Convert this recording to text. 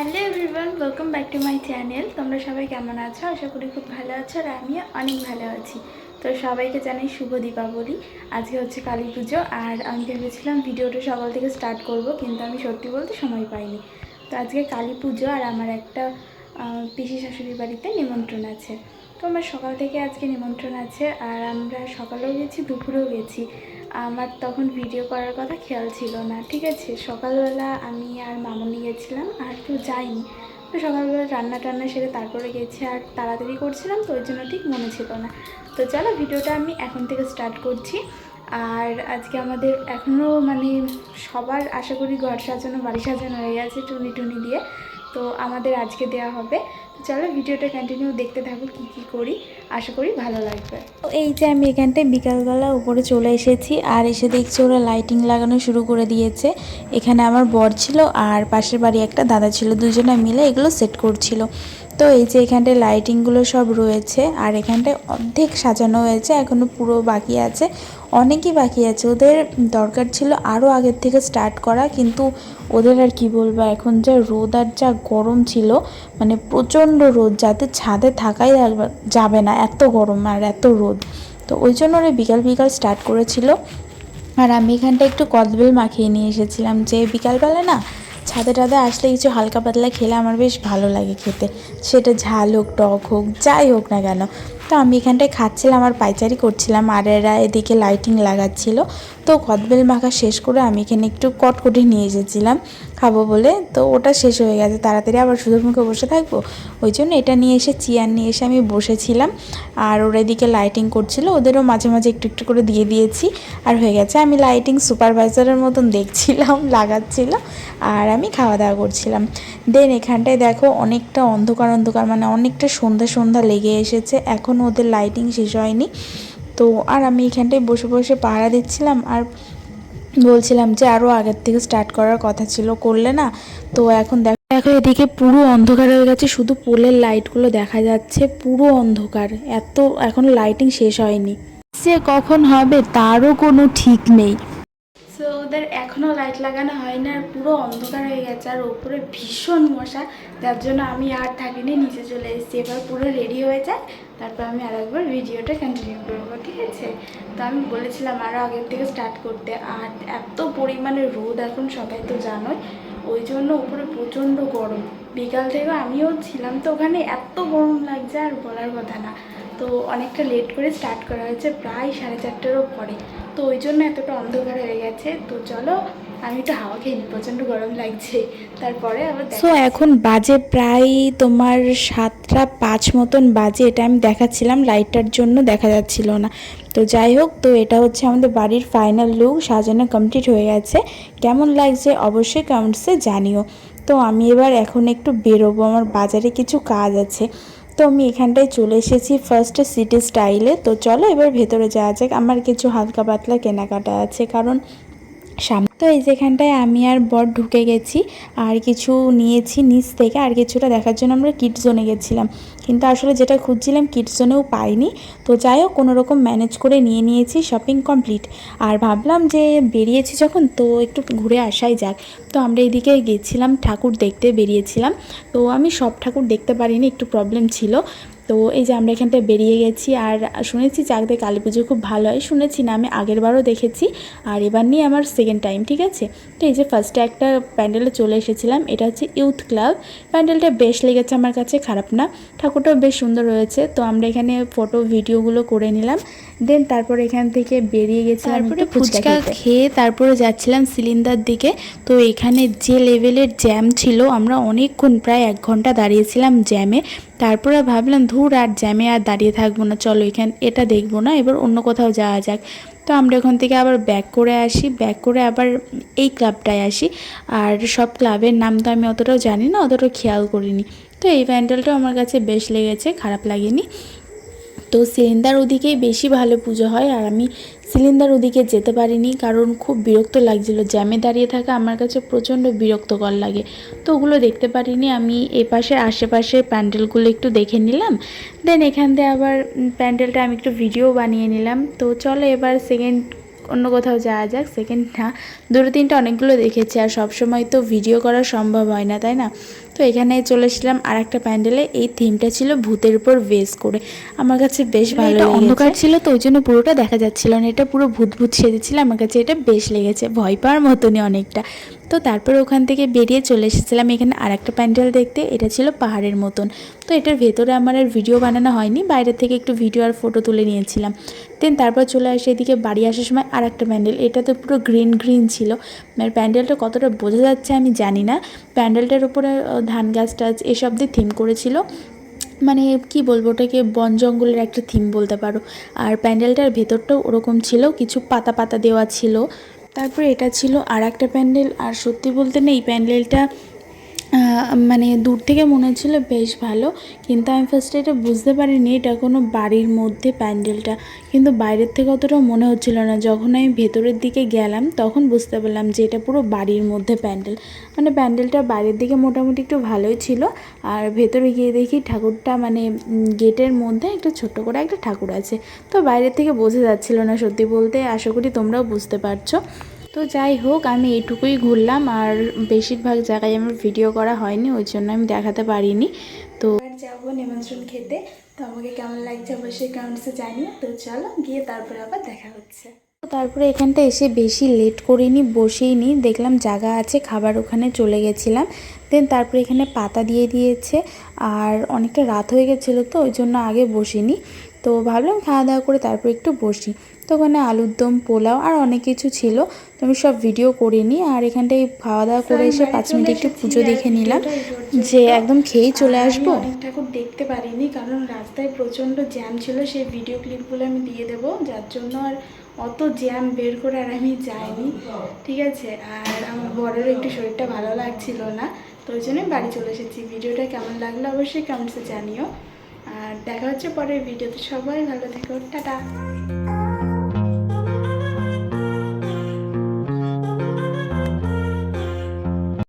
Hello everyone welcome back to my channel তোমরা সবাই কেমন আছো? আশা করি খুব ভালো আছো আর আমিও অনেক ভালো আছি। তো সবাইকে জানাই শুভ দীপাবলি। আজকে হচ্ছে কালী পুজো আর আমি ভেবেছিলাম ভিডিওটা সকাল থেকে স্টার্ট করব, কিন্তু আমি সত্যি বলতে সময় পাইনি। তো আজকে কালী পুজো আর আমার একটা পিসি শাশুড়ির বাড়িতে নিমন্ত্রণ আছে। তো আমার সকাল থেকে আজকে নিমন্ত্রণ আছে আর আমরা সকালেও গেছি, দুপুরেও গেছি। আমার তখন ভিডিও করার কথা খেয়াল ছিল না, ঠিক আছে? সকালবেলা আমি আর মামনি গেছিলাম আর কেউ যাইনি তো সকালবেলা রান্না টান্না সেরে তারপরে গেছি, আর তাড়াতাড়ি করছিলাম, তো ওই জন্য ঠিক মনে ছিল না। তো চলো ভিডিওটা আমি এখন থেকে স্টার্ট করছি। আর আজকে আমাদের এখনও মানে সবার আশা করি ঘর সাজানো, বাড়ি সাজানো হয়ে গেছে টুনি টুনি দিয়ে। তো আমাদের আজকে দেওয়া হবে। তো চলো ভিডিওটা কন্টিনিউ দেখতে থাকো কি কি করি। আশা করি ভালো লাগবে। তো এই যে আমি এখানটায় বিকালবেলা উপরে চলে এসেছি, আর এসে দেখছি ওরা লাইটিং লাগানো শুরু করে দিয়েছে। এখানে আমার বর ছিল, আর পাশের বাড়ি একটা দাদা ছিল, দুজনে মিলে এগুলো সেট করছিল। তো এই যে এখানটায় লাইটিংগুলো সব রয়েছে, আর এখানটায় অর্ধেক সাজানো হয়েছে এখনও পুরো বাকি আছে। অনেকই বাকি আছে। ওদের দরকার ছিল আরও আগের থেকে স্টার্ট করা, কিন্তু ওদের আর কি বলব, এখন যা রোদ আর যা গরম ছিল মানে প্রচণ্ড রোদ, যাতে ছাদে থাকাই যাবে- না, এত গরম আর এত রোদ। তো ওই জন্য ওরা বিকাল বিকাল স্টার্ট করেছিল। আর আমি এখানটা একটু কদবেল মাখিয়ে নিয়ে এসেছিলাম, যে বিকালবেলা না ছাদে টাদে আসলে কিছু হালকা পাতলা খেলে আমার বেশ ভালো লাগে খেতে। সেটা ঝাল হোক, টক হোক, যাই হোক না কেন। তো আমি এখানটায় খাচ্ছিলাম আর পাইচারি করছিলাম। আর এরা এদিকে লাইটিং লাগাচ্ছিল। তো কদবেল মাখা শেষ করে আমি এখানে একটু কটকটি নিয়ে এসেছিলাম। খাব বলে, তো ওটা শেষ হয়ে গেছে। তাড়াতাড়ি আবার শুধু মুখে বসে থাকব। ওই জন্য এটা নিয়ে এসে চেয়ার নিয়ে এসে আমি বসেছিলাম। আর ওরা এদিকে লাইটিং করছিল, ওদেরও মাঝে মাঝে একটু একটু করে দিয়ে দিয়েছি। আর হয়ে গেছে, আমি লাইটিং সুপারভাইজারের মতন দেখছিলাম, লাগাচ্ছিল। আর আমি খাওয়া দাওয়া করছিলাম। দেন এখানটায় দেখো অনেকটা অন্ধকার অন্ধকার মানে অনেকটা সন্ধ্যা সন্ধ্যা লেগে এসেছে। এখন ওদের লাইটিং শেষ হয়নি। তো আর আমি এখানটায় বসে বসে পাহারা দিচ্ছিলাম। আর বলছিলাম যে আরও আগের থেকে স্টার্ট করার কথা ছিল, করলে না? তো এখন দেখো দেখো এদিকে পুরো অন্ধকার হয়ে গেছে, শুধু পোলের লাইটগুলো দেখা যাচ্ছে, পুরো অন্ধকার। এত, এখন লাইটিং শেষ হয়নি। সে কখন হবে তারও কোনো ঠিক নেই। সো ওদের এখনও লাইট লাগানো হয় না আর পুরো অন্ধকার হয়ে গেছে আর ওপরে ভীষণ মশা, যার জন্য আমি আর থাকিনি, নিচে চলে এসেছি। এবার পুরো রেডি হয়ে যায়। তারপর আমি আর একবার ভিডিওটা কন্টিনিউ করব, ঠিক আছে? তো আমি বলেছিলাম আরও আগের থেকে স্টার্ট করতে। আর এত পরিমাণে রোদ এখন, সবাই তো জানোই। ওই জন্য উপরে প্রচণ্ড গরম। বিকাল থেকে আমিও ছিলাম তো ওখানে, এত গরম লাগছে আর বলার কথা না। তো অনেকটা লেট করে স্টার্ট করা হয়েছে, প্রায় সাড়ে চারটেরও পরে। তো ওই জন্য এতটা অন্ধকার হয়ে গেছে। তো চলো, আমি একটু হাওয়া খেয়ে নিই, প্রচণ্ড গরম লাগছে। তারপরে আবার সো এখন বাজে প্রায় তোমার সাতটা পাঁচ মতন বাজে, এটা আমি দেখাচ্ছিলাম লাইটটার জন্য দেখা যাচ্ছিল না। তো যাই হোক, তো এটা হচ্ছে আমাদের বাড়ির ফাইনাল লুক সাজানো কমপ্লিট হয়ে গেছে। কেমন লাগছে অবশ্যই কমেন্টসে জানিও। তো আমি এবার এখন একটু বেরোবো, আমার বাজারে কিছু কাজ আছে। তো আমি এখানটায় চলে এসেছি ফার্স্ট সিটি স্টাইলে তো চলো এবার ভেতরে যাওয়া যাক। আমার কিছু হালকা পাতলা কেনাকাটা আছে, কারণ সামনে তো এই যেখানটায় আমি আর বর ঢুকে গেছি, আর কিছু নিয়েছি নিচ থেকে, আর কিছুটা দেখার জন্য আমরা কিট জোনে গেছিলাম। কিন্তু আসলে যেটা খুঁজছিলাম কিট জোনেও পাইনি। তো যাই হোক, কোনো রকম ম্যানেজ করে নিয়ে নিয়েছি, শপিং কমপ্লিট। আর ভাবলাম যে বেরিয়েছি যখন, তো একটু ঘুরে আসাই যাক। তো আমরা এদিকে গেছিলাম, ঠাকুর দেখতে বেরিয়েছিলাম। তো আমি সব ঠাকুর দেখতে পারিনি, একটু প্রবলেম ছিল। তো এই যে আমরা এখানটায় বেরিয়ে গেছি আর শুনেছি চাকদে কালী পুজো খুব ভালো হয়। শুনেছি না, আমি আগেরবারও দেখেছি। আর এবার নিয়ে আমার সেকেন্ড টাইম ঠিক আছে? তো এই যে ফার্স্টে একটা প্যান্ডেলে চলে এসেছিলাম, এটা হচ্ছে ইউথ ক্লাব প্যান্ডেলটা বেশ লেগেছে আমার কাছে, খারাপ না। ঠাকুরটাও বেশ সুন্দর রয়েছে তো আমরা এখানে ফটো ভিডিওগুলো করে নিলাম। দেন তারপর এখান থেকে বেরিয়ে গেছিলাম তারপরে ফুচকা খেয়ে তারপরে যাচ্ছিলাম সিলিন্ডার দিকে। তো এখানে যে লেভেলের জ্যাম ছিল আমরা অনেকক্ষণ প্রায় এক ঘণ্টা দাঁড়িয়েছিলাম জ্যামে। তারপরে ভাবলাম ধুর আর জ্যামে আর দাঁড়িয়ে থাকব না চলো এখান এটা দেখব না এবার অন্য কোথাও যাওয়া যাক। তো আমরা ওখান থেকে আবার ব্যাক করে আসি ব্যাক করে আবার এই ক্লাবটায় আসি। আর সব ক্লাবের নাম তো আমি অতটাও জানি না অতটাও খেয়াল করিনি। তো এই প্যান্ডেলটাও আমার কাছে বেশ লেগেছে খারাপ লাগেনি। তো সিলিন্ডার ওদিকেই বেশি ভালো পুজো হয় আর আমি সিলিন্ডার ওদিকে যেতে পারিনি কারণ খুব বিরক্ত লাগছিল। জ্যামে দাঁড়িয়ে থাকা আমার কাছে প্রচণ্ড বিরক্তকর লাগে। তো ওগুলো দেখতে পারিনি। আমি এপাশে আশেপাশে প্যান্ডেলগুলো একটু দেখে নিলাম। দেন এখান থেকে আবার প্যান্ডেলটা আমি একটু ভিডিও বানিয়ে নিলাম। তো চলো এবার সেকেন্ড অন্য কোথাও যাওয়া যাক। সেকেন্ড না দুটো তিনটা অনেকগুলো দেখেছি আর সবসময় তো ভিডিও করা সম্ভব হয় না, তাই না? তো এখানে চলে এসেছিলাম আর একটা প্যান্ডেলে। এই থিমটা ছিল ভূতের উপর বেস করে। আমার কাছে বেশ ভালো লেগেছে। অন্ধকার ছিল তো ওই জন্য পুরোটা দেখা যাচ্ছিল না। এটা পুরো ভূত ভূত সেজেছিল আমার কাছে এটা বেশ লেগেছে। ভয় পাওয়ার মতনই অনেকটা। তো তারপর ওখান থেকে বেরিয়ে চলে এসেছিলাম এখানে আর একটা প্যান্ডেল দেখতে। এটা ছিল পাহাড়ের মতন। তো এটার ভেতরে আমার আর ভিডিও বানানো হয়নি। বাইরে থেকে একটু ভিডিও আর ফটো তুলে নিয়েছিলাম। দেন তারপর চলে আসে এদিকে বাড়ি আসার সময় আর একটা প্যান্ডেল। এটা তো পুরো গ্রিন গ্রিন ছিল। আর প্যান্ডেলটা কতটা বোঝা যাচ্ছে আমি জানি না। প্যান্ডেলটার উপরে ধান গাছ টাছ এসব দিয়ে থিম করেছিল। মানে কি বলব, ওটাকে বন জঙ্গলের একটা থিম বলতে পারো। আর প্যান্ডেলটার ভেতরটাও ওরকম ছিল, কিছু পাতা পাতা দেওয়া ছিল। তারপরে এটা ছিল আর একটা প্যান্ডেল। আর সত্যি বলতে না, এই প্যান্ডেলটা মানে দূর থেকে মনে হচ্ছিল বেশ ভালো, কিন্তু আমি ফার্স্টে এটা বুঝতে পারিনি এটা কোনো বাড়ির মধ্যে প্যান্ডেলটা। কিন্তু বাইরের থেকে অতটা মনে হচ্ছিল না। যখন আমি ভেতরের দিকে গেলাম, তখন বুঝতে পারলাম যে এটা পুরো বাড়ির মধ্যে প্যান্ডেল। মানে প্যান্ডেলটা বাইরের দিকে মোটামুটি একটু ভালোই ছিল। আর ভেতরে গিয়ে দেখি ঠাকুরটা মানে গেটের মধ্যে একটা ছোট্ট করে একটা ঠাকুর আছে। তো বাইরের থেকে বোঝা যাচ্ছিল না সত্যি বলতে। আশা করি তোমরাও বুঝতে পারছ। তো যাই হোক আমি এইটুকুই ঘুরলাম আর বেশিরভাগ জায়গায় আমার ভিডিও করা হয়নি ওই জন্য আমি দেখাতে পারিনি। তো যাব নিমন্ত্রণ খেতে। তো আমাকে কেমন লাগছে অবশ্যই কমেন্টসে জানিও। তো চলো গিয়ে তারপরে আবার দেখা হচ্ছে। তারপরে এখানটা এসে বেশি লেট করিনি বসেই নি। দেখলাম জায়গা আছে খাবার ওখানে চলে গেছিলাম। দেন তারপরে এখানে পাতা দিয়ে দিয়েছে আর অনেকটা রাত হয়ে গেছিল তো ওই জন্য আগে বসিনি। তো ভাবলাম খাওয়া দাওয়া করে তারপর একটু বসি। তো ওখানে আলুর দম পোলাও আর অনেক কিছু ছিল। তো আমি সব ভিডিও করিনি আর এখানটায় খাওয়া দাওয়া করে এসে পাঁচ মিনিট একটু পুজো দেখে নিলাম যে একদম খেয়েই চলে আসব। ঠাকুর দেখতে পারিনি কারণ রাস্তায় প্রচণ্ড জ্যাম ছিল সেই ভিডিও ক্লিপগুলো আমি দিয়ে দেবো। যার জন্য আর অত জ্যাম বের করে আর আমি যাইনি। ঠিক আছে? আর আমার বরের একটু শরীরটা ভালো লাগছিল না তো ওই জন্যই বাড়ি চলে এসেছি। ভিডিওটা কেমন লাগল অবশ্যই কমেন্টসে জানিও। আর দেখা হচ্ছে পরের ভিডিওতে সবাই ভালো থেকো টাটা।